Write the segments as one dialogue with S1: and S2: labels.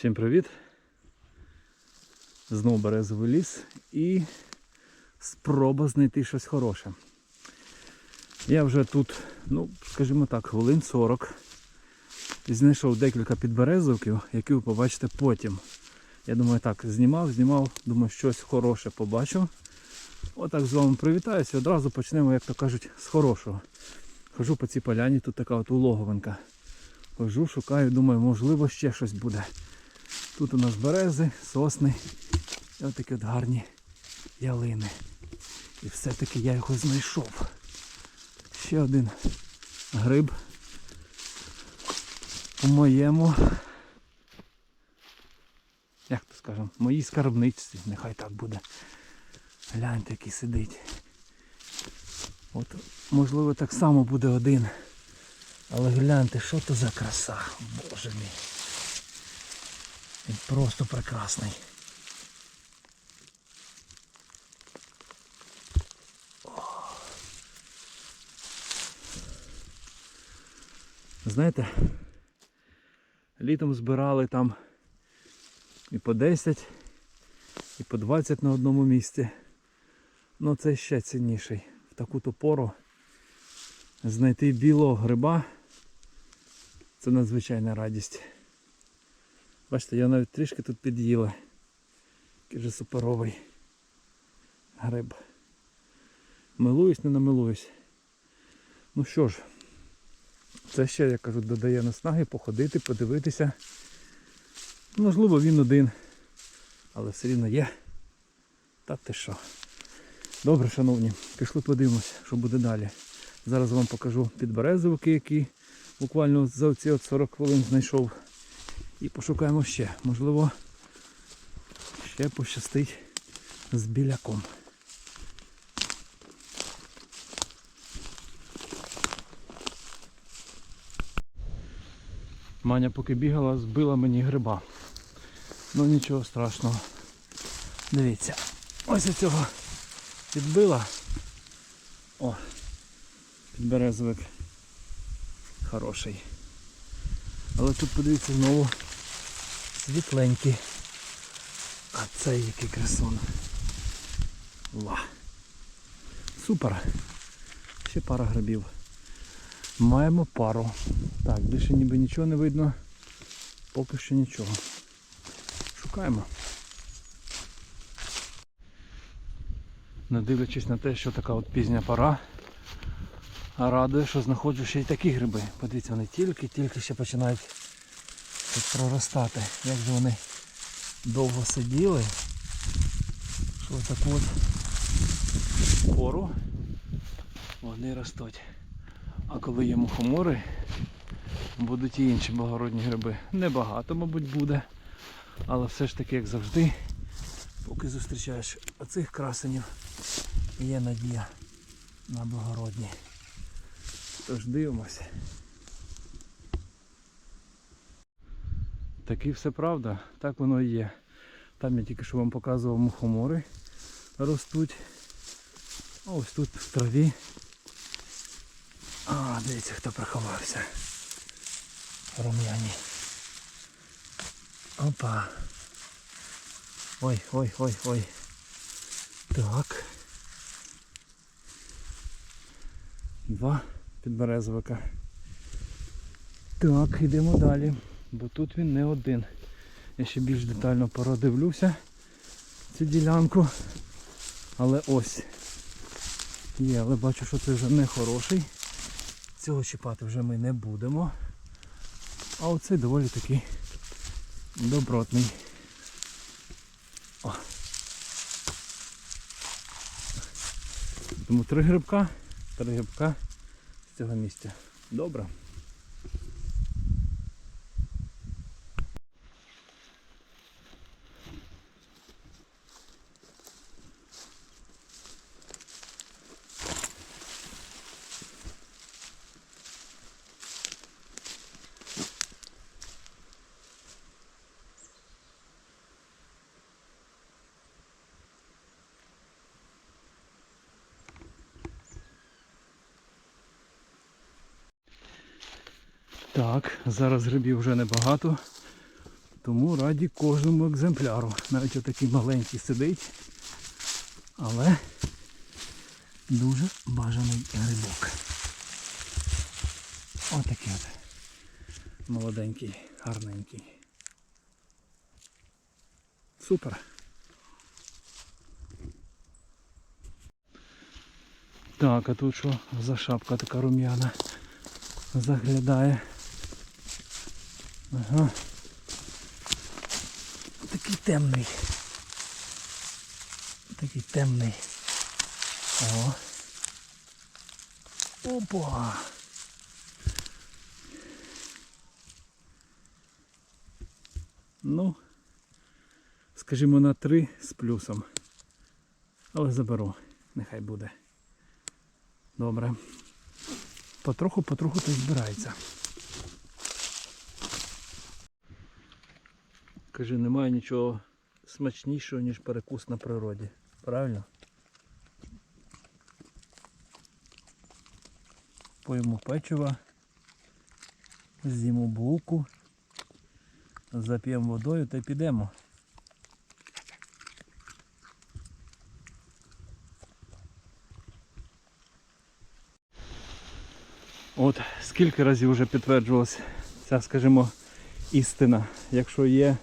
S1: Всім привіт! Знову березовий ліс і спроба знайти щось хороше. Я вже тут, ну, скажімо так, хвилин 40. І знайшов декілька підберезовків, які ви побачите потім. Я думаю, так, знімав, знімав, думаю, щось хороше побачив. Отак з вами привітаюся і одразу почнемо, як то кажуть, з хорошого. Хожу по цій поляні, тут така от улоговинка. Хожу, шукаю, думаю, можливо, ще щось буде. Тут у нас берези, сосни і отакі от гарні ялини. І все-таки я його знайшов. Ще один гриб у моєму, як то скажемо, моїй скарбничці, нехай так буде. Гляньте, який сидить. От, можливо, так само буде один. Але гляньте, що то за краса, боже мій. Він просто прекрасний. Знаєте, літом збирали там і по 10, і по 20 на одному місці. Ну це ще цінніший. В таку то пору знайти білого гриба це надзвичайна радість. Бачите, я навіть трішки тут під'їла. Який же суперовий гриб. Милуюсь, не намилуюсь. Ну що ж, це ще, як кажуть, додає наснаги походити, подивитися. Можливо, він один, але все рівно є. Та ти що. Добре, шановні, пішли подивимось, що буде далі. Зараз вам покажу підберезовики, які буквально за ці от 40 хвилин знайшов. І пошукаємо ще. Можливо, ще пощастить з біляком. Маня поки бігала, збила мені гриба. Ну нічого страшного. Дивіться, ось у цього підбила. О, підберезовик хороший. Але тут подивіться знову світленький. А це який красун. Ва. Супер. Ще пара грибів. Маємо пару. Так, більше ніби нічого не видно. Поки що нічого. Шукаємо. Не дивлячись на те, що така от пізня пора. Радує, що знаходжу ще й такі гриби. Подивіться, вони тільки-тільки ще починають тут проростати. Як же вони довго сиділи, що в таку от пору вони ростуть. А коли є мухомори, будуть і інші благородні гриби. Небагато, мабуть, буде. Але все ж таки, як завжди, поки зустрічаєш оцих красенів, є надія на благородні. Тож дивимося. Таки все правда, так воно і є. Там я тільки що вам показував мухомори ростуть. А ось тут в траві. А, дивіться, хто приховався. Рум'яні. Опа. Ой, ой, ой, ой. Так. Два підберезовика. Так, йдемо далі, бо тут він не один. Я ще більш детально продивлюся цю ділянку. Але ось є, але бачу, що це вже не хороший. Цього чіпати вже ми не будемо. А оцей доволі такий добротний. О. Тому три грибка, три грибка з цього місця. Добре. Так, зараз грибів вже небагато, Тому раді кожному екземпляру. Навіть отакий маленький сидить. Але дуже бажаний грибок. Отакий от. Молоденький, гарненький. Супер. Так, а тут що за шапка така рум'яна заглядає. Ага. Такий темний. Такий темний. О. Опа. Ну, скажімо, на три з плюсом. Але заберу. Нехай буде. Добре. Потроху, потроху то збирається. Кажи, немає нічого смачнішого, ніж перекус на природі. Правильно? Поїмо печива, з'їмо булку, зап'ємо водою та підемо. От скільки разів вже підтверджувалася ця, скажімо, істина. Якщо є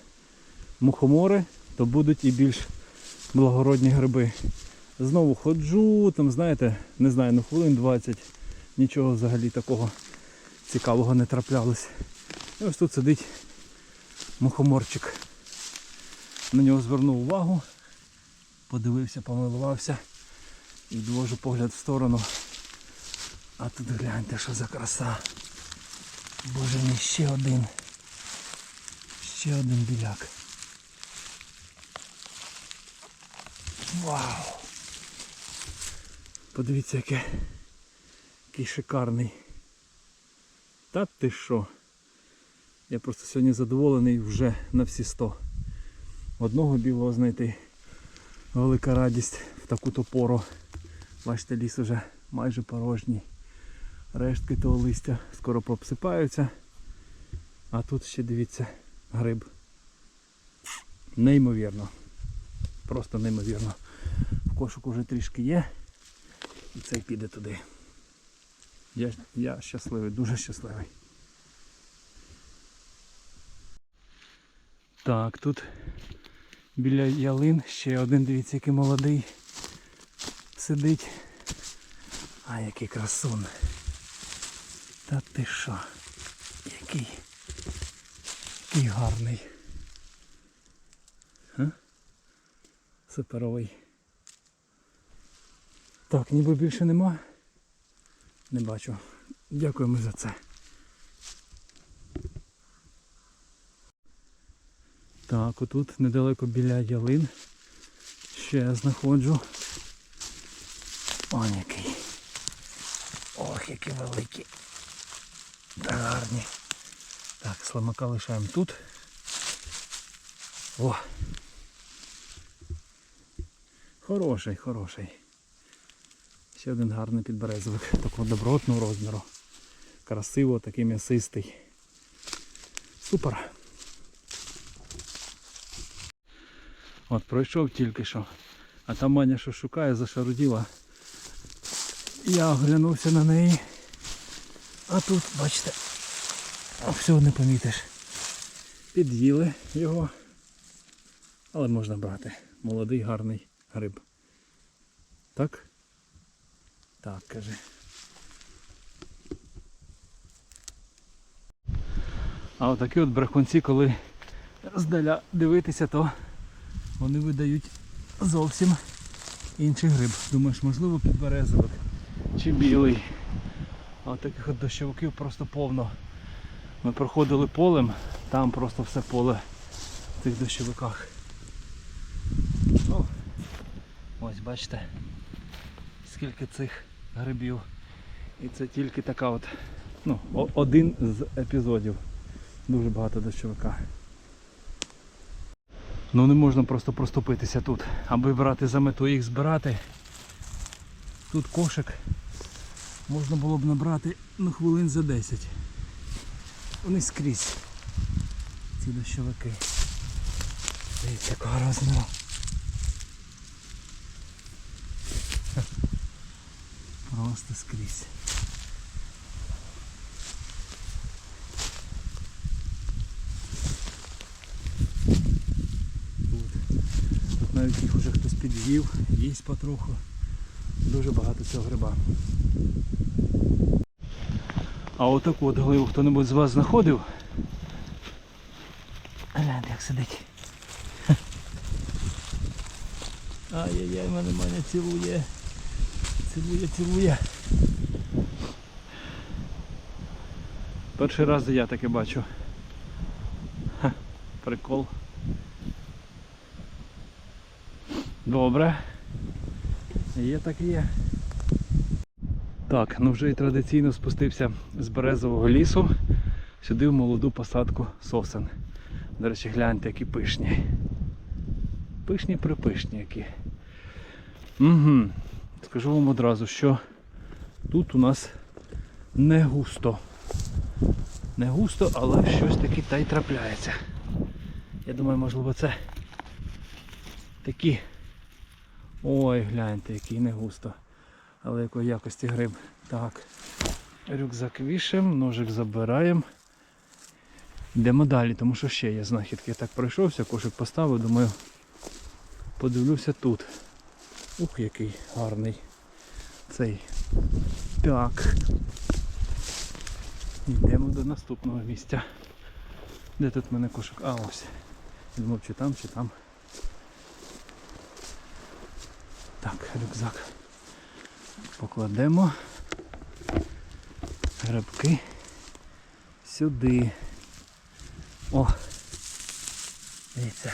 S1: мухомори, то будуть і більш благородні гриби. Знову ходжу, там, знаєте, не знаю, ну хвилин 20, нічого взагалі такого цікавого не траплялось. І ось тут сидить мухоморчик. На нього звернув увагу, подивився, помилувався і відвожу погляд в сторону. А тут гляньте, що за краса. Боже мій, ще один. Ще один біляк. Вау! Подивіться, яке, який шикарний. Та ти що? Я просто сьогодні задоволений вже на всі 100. Одного білого знайти. Велика радість в таку то пору. Бачите, ліс уже майже порожній. Рештки того листя скоро пообсипаються. А тут ще дивіться гриб. Неймовірно. Просто неймовірно. В кошику вже трішки є. І цей піде туди. Я, я щасливий, дуже щасливий. Так, тут біля ялин ще один, дивіться, який молодий сидить. А який красун. Та ти що? Який? Який гарний. А? Суперовий. Так, ніби більше нема. Не бачу. Дякуємо за це. Так, отут недалеко біля ялин. Ще знаходжу. Он який. Ох, які великі. Гарні. Так, слимака лишаємо тут. О! Хороший, хороший. Ще один гарний підберезовик. Такого добротного розміру. Красиво, такий м'ясистий. Супер. От пройшов тільки що. А там Маня що шукає, зашаруділа. Я оглянувся на неї. А тут, бачите, всього не помітиш. Під'їли його. Але можна брати. Молодий гарний гриб. Так? Так, каже. А отакі от брехунці, коли здаля дивитися, то вони видають зовсім інший гриб. Думаєш, можливо підберезовик чи білий. А от таких от дощовиків просто повно. Ми проходили полем, там просто все поле в цих дощовиках. Ну, ось бачите, скільки цих грибів. І це тільки така от, ну, один з епізодів. Дуже багато дощовика. Ну не можна просто проступитися тут. Аби брати за мету їх збирати. Тут кошик можна було б набрати ну, хвилин за 10. Вони скрізь. Ці дощовики. Дивіться, якого розміру. Просто скрізь. Тут навіть їх уже хтось підвів, їсть потроху. Дуже багато цього гриба. А отаку от гливу хто-небудь з вас знаходив? Гляньте, як сидить. Ай-яй-яй, мене Маня цілує. Цілує, цілує. Перший раз я таке бачу. Ха, прикол. Добре. Є так і є. Так, ну вже і традиційно спустився з березового лісу сюди в молоду посадку сосен. До речі, гляньте, які пишні. Пишні припишні які. Угу. Скажу вам одразу, що тут у нас не густо. Не густо, але щось таке та й трапляється. Я думаю, можливо, це такі. Ой, гляньте, який не густо. Але якої якості гриб. Так. Рюкзак вішаємо, ножик забираємо. Йдемо далі, тому що ще є знахідки. Я так пройшовся, кошик поставив, думаю, подивлюся тут. Ух, який гарний цей. Так. Йдемо до наступного місця. Де тут в мене кошик? А ось. Думав, чи там, чи там. Так, рюкзак. Покладемо грибки сюди. О! Дивіться.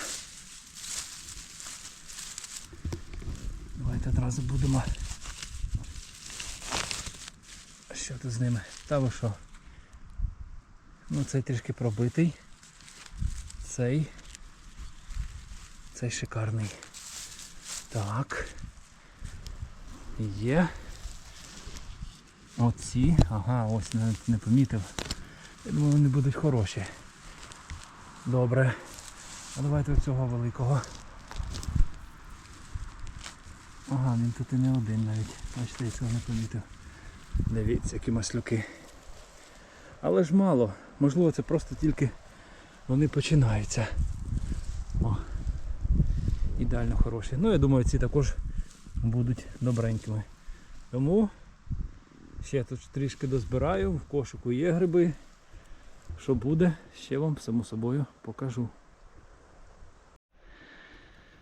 S1: Одразу будемо. Що тут з ними? Та ви що? Ну цей трішки пробитий. Цей. Цей шикарний. Так. Є. Оці. Ага, ось навіть не помітив. Я думаю, вони будуть хороші. Добре. А давайте оцього великого. Ага, він тут і не один навіть. Бачите, я цього не помітив. Дивіться, які маслюки. Але ж мало. Можливо, це просто тільки вони починаються. О. Ідеально хороші. Ну я думаю, ці також будуть добренькими. Тому ще тут трішки дозбираю, в кошику є гриби. Що буде, ще вам само собою покажу.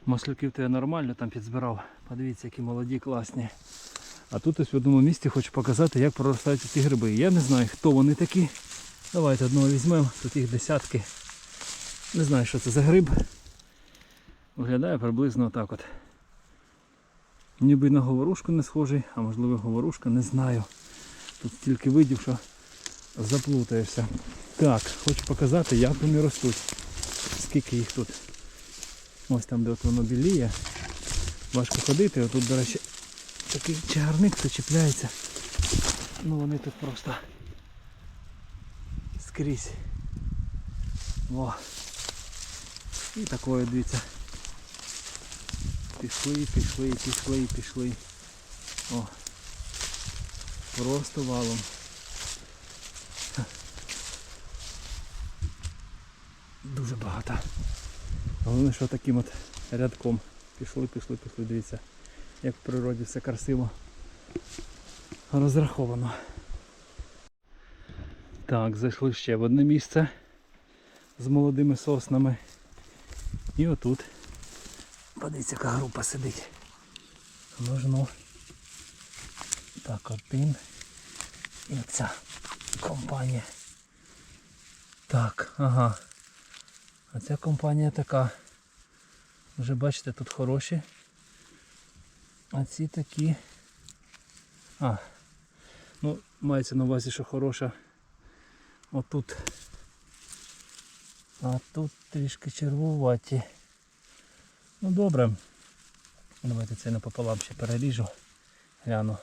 S1: Маслюків то я нормально там підзбирав. Подивіться, які молоді, класні. А тут ось в одному місці хочу показати, як проростають ці гриби. Я не знаю, хто вони такі. Давайте одного візьмемо, тут їх десятки. Не знаю, що це за гриб. Виглядає приблизно отак от. Ніби на говорушку не схожий, а можливо говорушка, не знаю. Тут стільки видів, що заплутаєшся. Так, хочу показати, як вони ростуть. Скільки їх тут. Ось там, де от воно біліє. Важко ходити, отут, до речі, такий чагарник, хто. Ну вони тут просто скрізь. О. І такое, дивіться. Пішли, пішли, пішли, пішли. О. Просто валом. Дуже багато. Головне, що таким от рядком. Пішли, пішли, пішли, дивіться. Як в природі все красиво розраховано. Так, зайшли ще в одне місце з молодими соснами. І отут. Подивіться, яка група сидить. Можна. Так, один. І оця компанія. Так, ага. А ця компанія така. Вже бачите, тут хороші. А ці такі. А. Ну, мається на увазі, що хороша. Отут. А тут трішки червуваті. Ну добре. Давайте це напополам ще переріжу. Гляну.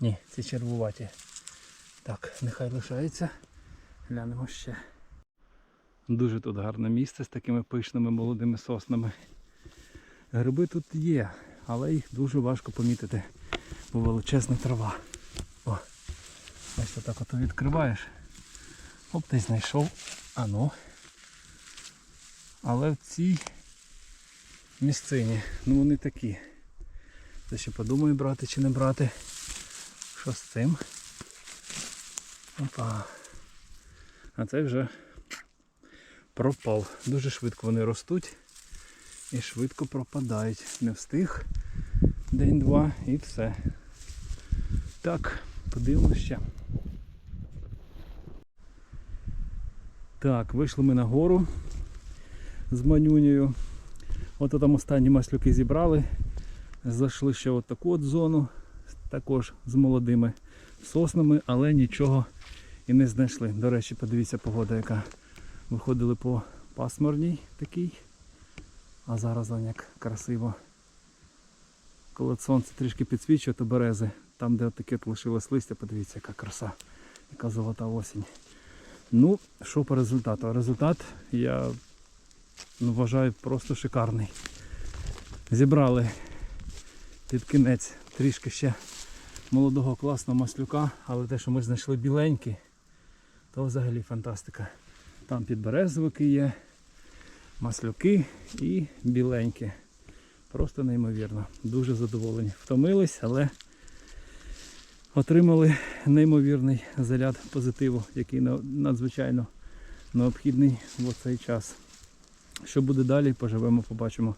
S1: Ні, ці червуваті. Так, нехай лишається. Глянемо ще. Дуже тут гарне місце з такими пишними молодими соснами. Гриби тут є, але їх дуже важко помітити, бо величезна трава. О, ось так от відкриваєш. Оп, ти знайшов. А ну. Але в цій місцині, ну вони такі. Це ще подумаю, брати чи не брати. Що з цим? Опа. А це вже пропав. Дуже швидко вони ростуть і швидко пропадають. Не встиг день-два і все. Так, подивимося ще. Так, вийшли ми на гору з манюнею. От там останні маслюки зібрали. Зайшли ще в таку от зону, також з молодими соснами, але нічого і не знайшли. До речі, подивіться погода, яка виходили по пасмурній такій. А зараз он як красиво. Коли сонце трішки підсвічує, то берези. Там, де таке лишилось листя, подивіться, яка краса, яка золота осінь. Ну, що по результату? Результат я ну, вважаю просто шикарний. Зібрали під кінець трішки ще молодого класного маслюка, але те, що ми знайшли біленькі, то взагалі фантастика. Там підберезовики є, маслюки і біленькі. Просто неймовірно. Дуже задоволені. Втомились, але отримали неймовірний заряд позитиву, який надзвичайно необхідний в цей час. Що буде далі, поживемо, побачимо.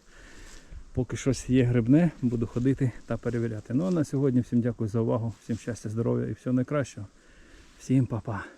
S1: Поки щось є грибне, буду ходити та перевіряти. Ну а на сьогодні всім дякую за увагу, всім щастя, здоров'я і всього найкращого. Всім па-па.